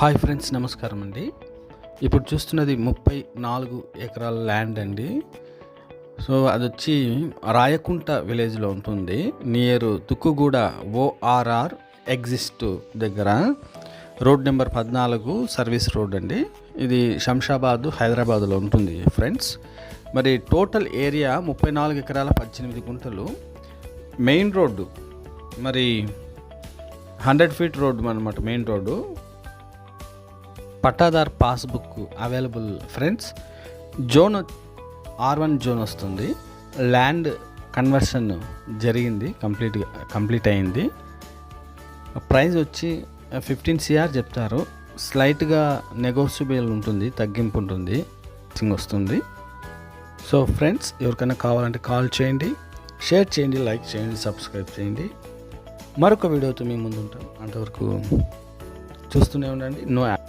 Hi friends నమస్కారం అండి. ఇప్పుడు చూస్తున్నది ముప్పై నాలుగు ఎకరాల ల్యాండ్ అండి. సో అది వచ్చి రాయకుంట విలేజ్లో ఉంటుంది. నియర్ తుక్కుగూడ ఓఆర్ఆర్ ఎగ్జిస్ట్ దగ్గర. రోడ్ నెంబర్ పద్నాలుగు సర్వీస్ రోడ్ అండి. ఇది శంషాబాద్ హైదరాబాద్లో ఉంటుంది ఫ్రెండ్స్. మరి టోటల్ ఏరియా ముప్పై నాలుగు ఎకరాల పద్దెనిమిది గుంటలు. మెయిన్ రోడ్డు మరి హండ్రెడ్ ఫీట్ రోడ్డు అనమాట main road. Pattadar passbook available friends zone R one zone వస్తుంది. ల్యాండ్ కన్వర్షన్ జరిగింది కంప్లీట్గా కంప్లీట్ అయింది. ప్రైస్ వచ్చి ఫిఫ్టీన్ సిఆర్ చెప్తారు. స్లైట్గా నెగోషియబుల్ ఉంటుంది తగ్గింపు ఉంటుంది థింగ్ వస్తుంది. సో ఫ్రెండ్స్ ఎవరికైనా కావాలంటే కాల్ చేయండి షేర్ చేయండి లైక్ చేయండి సబ్స్క్రైబ్ చేయండి. మరొక వీడియోతో మీ ముందు ఉంటాం అంతవరకు చూస్తూనే ఉండండి. నో యాప్.